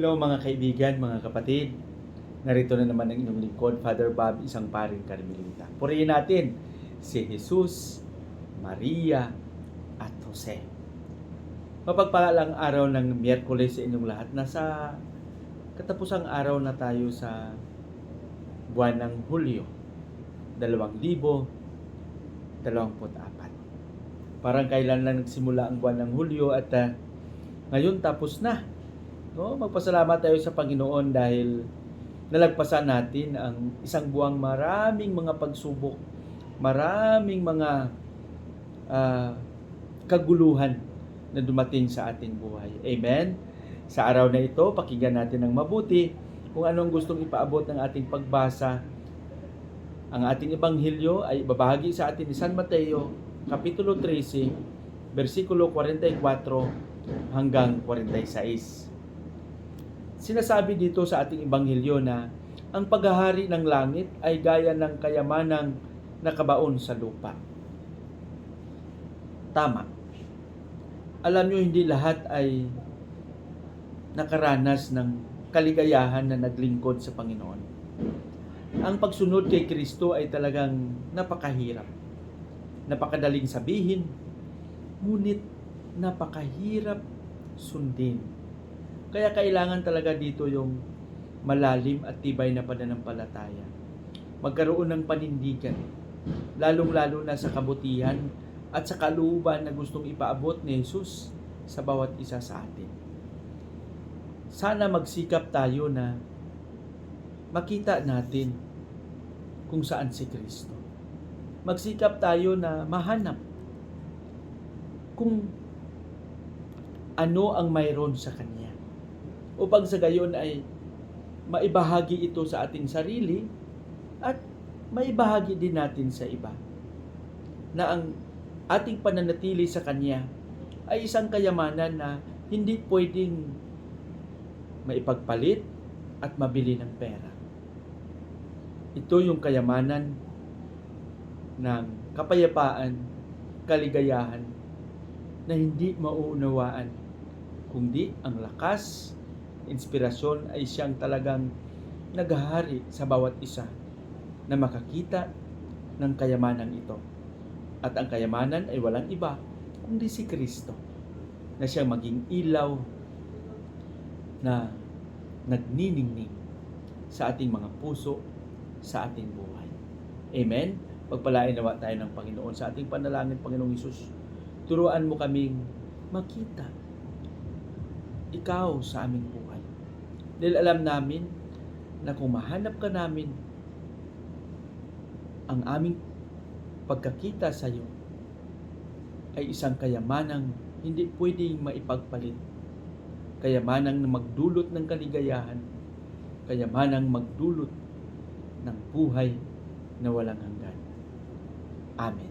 Hello mga kaibigan, mga kapatid. Narito na naman ang inyong lingkod, Father Bob, isang paring Carmelita. Purihin natin si Jesus, Maria, at Jose. Mapagpalang araw ng Miyerkules sa inyong lahat. Nasa katapusang araw na tayo sa buwan ng Hulyo, 2024. Parang kailan lang nagsimula ang buwan ng Hulyo at ah, ngayon tapos na. No, magpasalamat tayo sa Panginoon dahil nalagpasan natin ang isang buwang maraming mga pagsubok, maraming mga ah, kaguluhan na dumating sa ating buhay. Amen. Sa araw na ito, pakinggan natin ng mabuti kung anong gustong ipaabot ng ating pagbasa. Ang ating ebanghelyo ay babahagi sa atin ni San Mateo, Kapitulo 13, versikulo 44 hanggang 46. Sinasabi dito sa ating ebanghelyo na ang paghahari ng langit ay gaya ng kayamanang nakabaon sa lupa. Tama. Alam nyo, hindi lahat ay nakaranas ng kaligayahan na naglingkod sa Panginoon. Ang pagsunod kay Kristo ay talagang napakahirap. Napakadaling sabihin, ngunit napakahirap sundin. Kaya kailangan talaga dito yung malalim at tibay na pananampalataya. Magkaroon ng panindigan, lalong-lalo na sa kabutihan at sa kalooban na gustong ipaabot ni Jesus sa bawat isa sa atin. Sana magsikap tayo na makita natin kung saan si Kristo. Magsikap tayo na mahanap kung ano ang mayroon sa Kanya. Upang sa gayon ay maibahagi ito sa ating sarili at maibahagi din natin sa iba. Na ang ating pananatili sa Kanya ay isang kayamanan na hindi pwedeng maipagpalit at mabili ng pera. Ito yung kayamanan ng kapayapaan, kaligayahan na hindi mauunawaan kundi ang lakas, inspirasyon ay siyang talagang naghahari sa bawat isa na makakita ng kayamanan ito. At ang kayamanan ay walang iba kundi si Kristo na siyang maging ilaw na nagniningning sa ating mga puso, sa ating buhay. Amen? Pagpalain nawa tayo ng Panginoon sa ating panalangin, Panginoong Isus. Turuan mo kaming makita ikaw sa aming buhay. Dahil alam namin na kung mahanap ka namin, ang aming pagkakita sa iyo ay isang kayamanang hindi pwedeng maipagpalit. Kayamanang na magdulot ng kaligayahan, kayamanang magdulot ng buhay na walang hanggan. Amen.